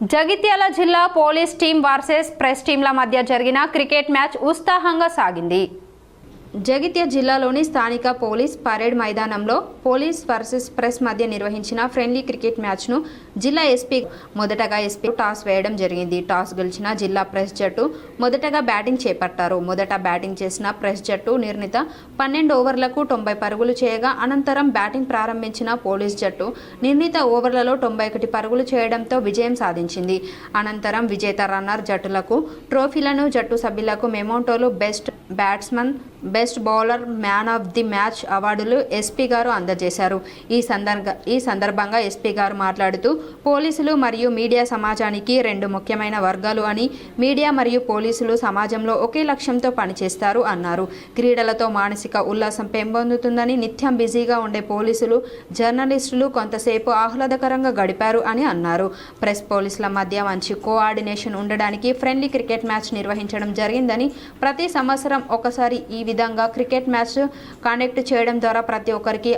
జగిత్యాల జిల్లా police team versus press టీంల మధ్య జరిగిన క్రికెట్ మ్యాచ్ ఉత్సాహంగా సాగింది. జగిత్య జిల్లాలోని స్థానిక పోలీస్ పరేడ్ మైదానంలో పోలీస్ వర్సెస్ ప్రెస్ మధ్య నిర్వహించిన ఫ్రెండ్లీ క్రికెట్ మ్యాచ్ను జిల్లా ఎస్పీ మొదటగా ఎస్పీ టాస్ వేయడం జరిగింది. టాస్ గెలిచిన జిల్లా ప్రెస్ జట్టు మొదటగా బ్యాటింగ్ చేపట్టారు. మొదట బ్యాటింగ్ చేసిన ప్రెస్ జట్టు నిర్ణీత పన్నెండు ఓవర్లకు తొంభై పరుగులు చేయగా అనంతరం బ్యాటింగ్ ప్రారంభించిన పోలీస్ జట్టు నిర్ణీత ఓవర్లలో తొంభై ఒకటి పరుగులు చేయడంతో విజయం సాధించింది. అనంతరం విజేత రన్నర్ జట్టులకు ట్రోఫీలను జట్టు సభ్యులకు మెమోంటోలు best batsman best bowler man of the match అవార్డులు ఎస్పీ గారు అందజేశారు. ఈ సందర్భ ఈ సందర్భంగా ఎస్పీ గారు మాట్లాడుతూ పోలీసులు మరియు మీడియా సమాజానికి రెండు ముఖ్యమైన వర్గాలు అని మీడియా మరియు పోలీసులు సమాజంలో ఒకే లక్ష్యంతో పనిచేస్తారు అన్నారు. క్రీడలతో మానసిక ఉల్లాసం పెంపొందుతుందని నిత్యం బిజీగా ఉండే పోలీసులు జర్నలిస్టులు కొంతసేపు ఆహ్లాదకరంగా గడిపారు అని అన్నారు. ప్రెస్ పోలీసుల మధ్య మంచి కోఆర్డినేషన్ ఉండడానికి ఫ్రెండ్లీ క్రికెట్ మ్యాచ్ నిర్వహించడం జరిగిందని ప్రతి సంవత్సరం ఒకసారి ఈ విధంగా విధంగా క్రికెట్ మ్యాచ్ కండక్ట్ చేయడం ద్వారా ప్రతి ఒక్కరికి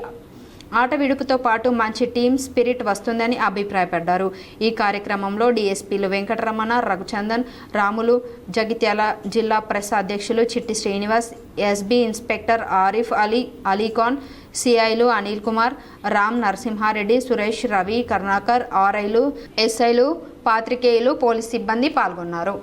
ఆట విడుపుతో పాటు మంచి టీమ్ స్పిరిట్ వస్తుందని అభిప్రాయపడ్డారు. ఈ కార్యక్రమంలో డీఎస్పీలు వెంకటరమణ రఘుచందన్ రాములు జగిత్యాల జిల్లా ప్రెస్ అధ్యక్షులు చిట్టి శ్రీనివాస్ ఎస్బీ ఇన్స్పెక్టర్ ఆరిఫ్ అలీ అలీఖాన్ సిఐలు అనిల్ కుమార్ రామ్ నరసింహారెడ్డి సురేష్ రవి కరుణాకర్ ఆర్ఐలు ఎస్ఐలు పాత్రికేయులు పోలీస్ సిబ్బంది పాల్గొన్నారు.